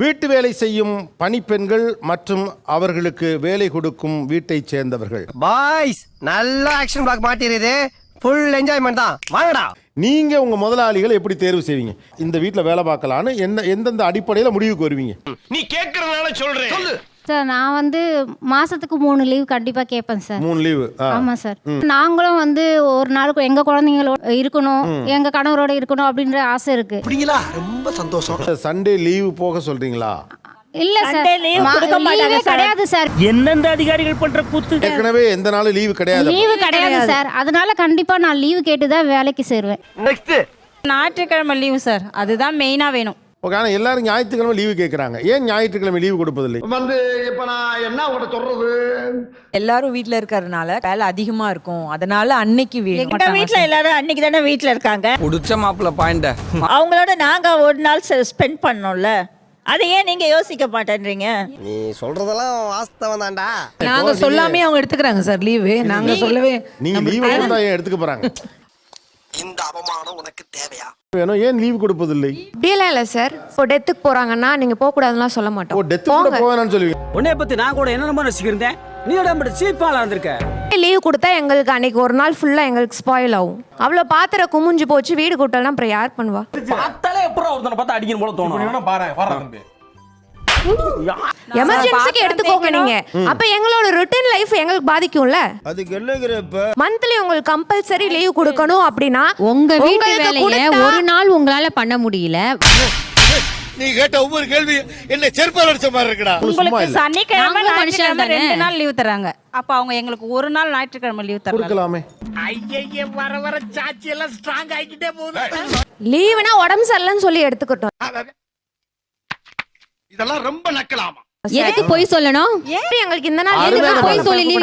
வீட்டு வேலை செய்யும் பணிப்பெண்கள் மற்றும் அவர்களுக்கு வேலை கொடுக்கும் வீட்டைச் சேர்ந்தவர்கள். பாய்ஸ் நல்ல ஆக்ஷன் பிளாக் மாட்டிருது ஃபுல் என்ஜாய்மெண்ட் தான். வாங்கடா. நீங்க உங்க முதலாளிகளை எப்படி தேர்வு செய்வீங்க? இந்த வீட்டில் வேலை பார்க்கலான்னு எந்த எந்தெந்த அடிப்படையில் முடிவுக்கு வருவீங்க? நீ கேக்குறதுனால சொல்றேன். சொல்லு. சார் நான் வந்து மாசத்துக்கு மூணு லீவ் கண்டிப்பா கேட்பேன் சார். மூணு லீவு ஆமா சார். நாங்களும் வந்து ஒரு நாளுக்கு எங்க குழந்தைங்களோட இருக்கணும் எங்க கணவரோட இருக்கணும் அப்படின்ற ஆசை இருக்கு. சந்தோஷம். சண்டே லீவு போக சொல்றீங்களா? இல்ல சார் சார். கிடையாது சார் எந்தெந்த அதிகாரிகள் பண்ற கூத்து? ஏற்கனவே எந்த நாளும் லீவு கிடையாது. லீவு கிடையாது சார் அதனால கண்டிப்பா நான் லீவு கேட்டு தான் வேலைக்கு சேருவேன். நெக்ஸ்ட் ஞாயிற்றுக்கிழமை லீவு சார் அதுதான் மெயினாக வேணும். ஓகே ஆனால் எல்லாரும் ஞாயிற்றுக்கிழமை லீவு கேட்குறாங்க ஏன் ஞாயிற்றுக்கிழமை லீவு கொடுப்பதில்லை? வந்து இப்ப நான் என்ன உங்கள்கிட்ட சொல்றது? எல்லாரும் வீட்ல இருக்கறதுனால வேலை அதிகமா இருக்கும். அதனால அன்னைக்கு வேணும். எங்க வீட்ல எல்லாரும் அன்னைக்கு தானே வீட்ல இருக்காங்க? புடிச்ச மாப்பிள்ள பாயிண்ட அவங்களோட நாங்க ஒரு நாள் ஸ்பெண்ட் பண்ணோம்ல. அதை ஏன் நீங்க யோசிக்க மாட்டேன்றீங்க? நீ சொல்றதெல்லாம் வாஸ்தவம் தான்டா. நாங்க சொல்லாமே அவங்க எடுத்துக்கிறாங்க சார் லீவு நாங்க சொல்லவே நீங்க லீவு எடுத்துக்க போறாங்க? இந்த அவமானம் உனக்கு தேவையா? வேணும். ஏன் லீவு கொடுப்பதில்லை? அப்படியெல்லாம் இல்லை சார் இப்போ டெத்துக்கு போறாங்கன்னா நீங்க போக கூடாதுலாம் சொல்ல ஓ மாட்டோம் டெத்து கூட போவேனான்னு சொல்லுவீங்க. உன்னைய பத்தி நான் கூட என்னென்னமோ ரசிக்கிறேன் நீ உடம்பு சீப்பாலா இருந்திருக்க? லீவ் கொடுத்தா எங்களுக்கு அன்னைக்கு ஒரு நாள் ஃபுல்லா எங்களுக்கு ஸ்பாயில் ஆகும். அவ்வளோ பாத்திரம் குமிஞ்சு போச்சு வீடு கூட்டலாம் அப்புறம் யார் பண்ணுவா. பார்த்தாலே எப்பறம் ஒருத்தனை பார்த்தா அடிக்கணும் போல தோணும். எமர்ஜென்சிக்கு எடுத்துக்கோங்க நீங்க. அப்ப எங்களோட ரிட்டர்ன் லைஃப் எங்களுக்கு பாதிக்கும்ல? அதுக்கு என்னங்கிறப்ப மந்த்லி உங்களுக்கு கம்பல்சரி லீவ் கொடுக்கணும் அப்படின்னா உங்க வீட்டு வேலைய ஒரு நாள் உங்களால பண்ண முடியல. நீ கேட்ட ஒவ்வொரு கேள்வி என்ன செருப்பால் அடிச்ச மாதிரி இருக்குடா. உங்களுக்கு சனிக்கிழமை ஞாயிற்றுக்கிழமை தானே. ரெண்டு நாள் லீவ் தராங்க. அப்ப அவங்க எங்களுக்கு ஒரு நாள் ஞாயிற்றுக்கிழமை லீவ் தரலாம் கொடுக்கலாமே. வர வர சாட்சி எல்லாம் ஸ்ட்ராங் ஆகிட்டே போகுது. லீவுனா உடம்பு சரியில்லைன்னு சொல்லி எடுத்துக்கிட்டோம். இதெல்லாம் ரொம்ப நக்கலாமா? எதுக்கு போய் சொல்லணும்? எங்களுக்கு இந்த நாள் எதுக்கு போய். சொல்லி?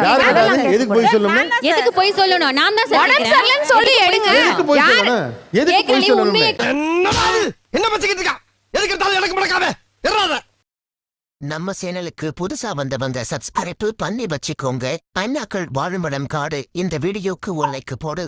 எதுக்கு போய் சொல்லணும் எதுக்கு போய் சொல்லணும்? நான் தான் உடம்பு. சரியில்லைன்னு சொல்லி எடுங்க. எதுக்கு போய் சொல்லணும்? எதுக்கு போய் சொல்லணும் என்னமா? என்ன பச்சிக்கிட்டு இருக்கா எதுக்கு எடுத்தாலும் எனக்கு முடக்காம எறாத நம்ம சேனலுக்கு புதுசா வந்தவங்க சப்ஸ்கிரைப் பண்ணி வச்சுக்கோங்க. பைனாக்கள் வாழுமிடம் காடு. இந்த வீடியோக்கு ஒரு லைக் போடு.